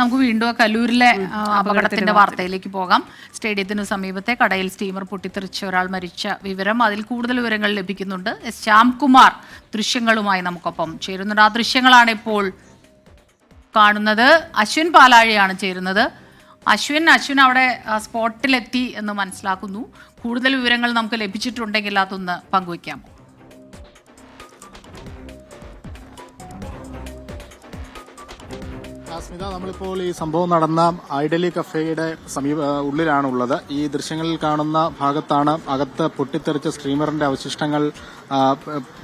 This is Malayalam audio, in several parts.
നമുക്ക് വീണ്ടും ആ കല്ലൂരിലെ അപകടത്തിന്റെ വാർത്തയിലേക്ക് പോകാം. സ്റ്റേഡിയത്തിന് സമീപത്തെ കടയിൽ സ്റ്റീമർ പൊട്ടിത്തെറിച്ച് ഒരാൾ മരിച്ച വിവരം അതിൽ കൂടുതൽ വിവരങ്ങൾ ലഭിക്കുന്നുണ്ട്. എസ് ശ്യാംകുമാർ ദൃശ്യങ്ങളുമായി നമുക്കൊപ്പം ചേരുന്നുണ്ട്. ആ ദൃശ്യങ്ങളാണ് ഇപ്പോൾ കാണുന്നത്. അശ്വിൻ പാലാഴിയാണ് ചേരുന്നത്. അശ്വിൻ അശ്വിൻ അവിടെ സ്പോട്ടിലെത്തി എന്ന് മനസ്സിലാക്കുന്നു. കൂടുതൽ വിവരങ്ങൾ നമുക്ക് ലഭിച്ചിട്ടുണ്ടെങ്കിൽ അതൊന്ന് പങ്കുവയ്ക്കാമോ സ്മിത നമ്മളിപ്പോൾ ഈ സംഭവം നടന്ന ഐഡലി കഫേയുടെ സമീപ ഉള്ളിലാണ് ഉള്ളിലാണുള്ളത്. ഈ ദൃശ്യങ്ങളിൽ കാണുന്ന ഭാഗത്താണ് അകത്ത് പൊട്ടിത്തെറിച്ച സ്ട്രീമറിന്റെ അവശിഷ്ടങ്ങൾ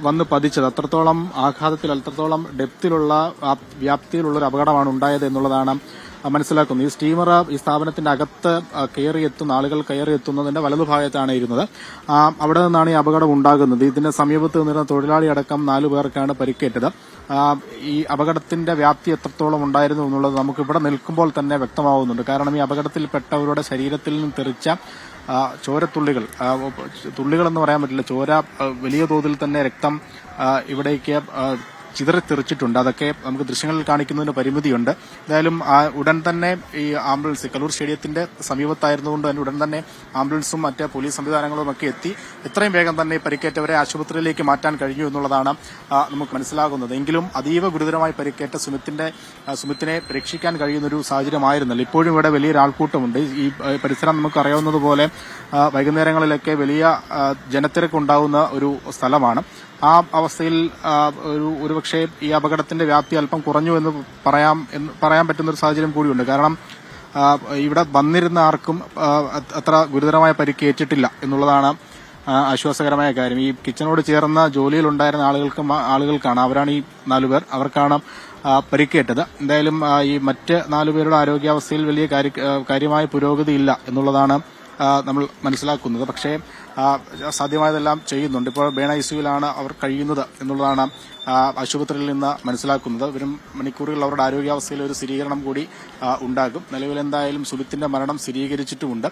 വന്ന് പതിച്ചത്. അത്രത്തോളം ആഘാതത്തിൽ അത്രത്തോളം ഡെപ്തിലുള്ള വ്യാപ്തിയിലുള്ള ഒരു അപകടമാണ് ഉണ്ടായത് എന്നുള്ളതാണ് ആ, മനസ്സിലാക്കുന്നത് ഈ സ്റ്റീമർ ഈ സ്ഥാപനത്തിന്റെ അകത്ത് കയറി കയറിയെത്തുന്ന ആളുകൾ കയറി കയറിയെത്തുന്നതിന്റെ വലതുഭാഗത്താണ് ഇരുന്നത്. അവിടെ നിന്നാണ് ഈ അപകടം ഉണ്ടാകുന്നത്. ഇതിന്റെ സമീപത്ത് നിന്നിരുന്ന തൊഴിലാളി അടക്കം നാലു പേർക്കാണ് പരിക്കേറ്റത്. ഈ അപകടത്തിന്റെ വ്യാപ്തി എത്രത്തോളം ഉണ്ടായിരുന്നു എന്നുള്ളത് നമുക്ക് ഇവിടെ നിൽക്കുമ്പോൾ തന്നെ വ്യക്തമാവുന്നുണ്ട്. കാരണം ഈ അപകടത്തിൽപ്പെട്ടവരുടെ ശരീരത്തിൽ നിന്ന് തെറിച്ച ചോരത്തുള്ളികൾ തുള്ളികൾ എന്ന് പറയാൻ പറ്റില്ല. ചോര വലിയ തോതിൽ തന്നെ രക്തം ഇവിടേക്ക് ചിതറിത്തെറിച്ചിട്ടുണ്ട് അതൊക്കെ നമുക്ക് ദൃശ്യങ്ങളിൽ കാണിക്കുന്നതിന് പരിമിതിയുണ്ട്. എന്തായാലും ഉടൻ തന്നെ ഈ ആംബുലൻസ് കലൂർ സ്റ്റേഡിയത്തിന്റെ സമീപത്തായിരുന്നുകൊണ്ട് തന്നെ ഉടൻ തന്നെ ആംബുലൻസും മറ്റ് പോലീസ് സംവിധാനങ്ങളും ഒക്കെ എത്തി. എത്രയും വേഗം തന്നെ പരിക്കേറ്റവരെ ആശുപത്രിയിലേക്ക് മാറ്റാൻ കഴിഞ്ഞു എന്നുള്ളതാണ് നമുക്ക് മനസ്സിലാകുന്നത്. എങ്കിലും അതീവ ഗുരുതരമായി പരിക്കേറ്റ സുമിത്തിന്റെ സുമിത്തിനെ രക്ഷിക്കാൻ കഴിയുന്ന ഒരു സാഹചര്യമായിരുന്നില്ല. ഇപ്പോഴും ഇവിടെ വലിയൊരു ആൾക്കൂട്ടമുണ്ട് ഈ പരിസരം നമുക്ക് അറിയാവുന്നതുപോലെ വൈകുന്നേരങ്ങളിലൊക്കെ വലിയ ജനത്തിരക്കുണ്ടാവുന്ന ഒരു സ്ഥലമാണ്. ആ അവസ്ഥയിൽ ഒരു ഒരുപക്ഷെ ഈ അപകടത്തിന്റെ വ്യാപ്തി അല്പം കുറഞ്ഞു എന്ന് പറയാം എന്ന് പറയാൻ പറ്റുന്ന ഒരു സാഹചര്യം കൂടിയുണ്ട്. കാരണം ഇവിടെ വന്നിരുന്ന ആർക്കും അത്ര ഗുരുതരമായ പരിക്കേറ്റിട്ടില്ല എന്നുള്ളതാണ് ആശ്വാസകരമായ കാര്യം. ഈ കിച്ചണോട് ചേർന്ന ജോലിയിലുണ്ടായിരുന്ന ആളുകൾക്ക് ആളുകൾക്കാണ് അവരാണ് ഈ നാലുപേർ അവർക്കാണ് പരിക്കേറ്റത്. എന്തായാലും ഈ മറ്റ് നാലുപേരുടെ ആരോഗ്യാവസ്ഥയിൽ വലിയ കാര്യമായ പുരോഗതി ഇല്ല എന്നുള്ളതാണ് നമ്മൾ മനസ്സിലാക്കുന്നത്. പക്ഷേ സാധ്യമായതെല്ലാം ചെയ്യുന്നുണ്ട്. ഇപ്പോൾ ബേണ ഐസിയുവിലാണ് അവർ കഴിയുന്നത് എന്നുള്ളതാണ് ആശുപത്രിയിൽ നിന്ന് മനസ്സിലാക്കുന്നത്. വരും മണിക്കൂറുകളിൽ അവരുടെ ആരോഗ്യാവസ്ഥയിൽ ഒരു സ്ഥിരീകരണം കൂടി ഉണ്ടാകും. നിലവിലെന്തായാലും സുബിത്തിന്റെ മരണം സ്ഥിരീകരിച്ചിട്ടുമുണ്ട്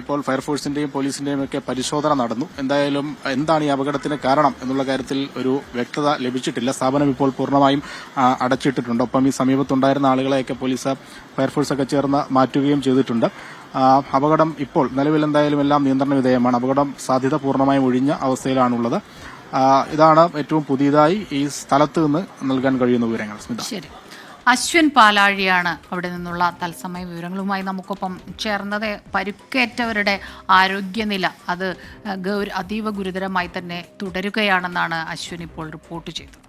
ഇപ്പോൾ ഫയർഫോഴ്സിന്റെയും പോലീസിന്റെയും ഒക്കെ പരിശോധന നടന്നു. എന്തായാലും എന്താണ് ഈ അപകടത്തിന് കാരണം എന്നുള്ള കാര്യത്തിൽ ഒരു വ്യക്തത ലഭിച്ചിട്ടില്ല. സ്ഥാപനം ഇപ്പോൾ പൂർണമായും അടച്ചിട്ടിട്ടുണ്ട്. ഒപ്പം ഈ സമീപത്തുണ്ടായിരുന്ന ആളുകളെയൊക്കെ പോലീസ് ഫയർഫോഴ്സ് ഒക്കെ ചേർന്ന് മാറ്റുകയും ചെയ്തിട്ടുണ്ട്. അപകടം ഇപ്പോൾ നിലവിൽ എന്തായാലും എല്ലാം നിയന്ത്രണ വിധേയമാണ്. അപകടം സാധ്യത പൂർണമായും ഒഴിഞ്ഞ അവസ്ഥയിലാണുള്ളത്. ഇതാണ് ഏറ്റവും പുതിയതായി ഈ സ്ഥലത്ത് നിന്ന് നൽകാൻ കഴിയുന്ന വിവരങ്ങൾ. സ്മിത. ശരി. അശ്വിൻ പാലാഴിയാണ് അവിടെ നിന്നുള്ള തത്സമയ വിവരങ്ങളുമായി നമുക്കൊപ്പം ചേർന്നത്. പരുക്കേറ്റവരുടെ ആരോഗ്യനില അത് ഗൗര അതീവ ഗുരുതരമായി തന്നെ തുടരുകയാണെന്നാണ് അശ്വിൻ ഇപ്പോൾ റിപ്പോർട്ട് ചെയ്തത്.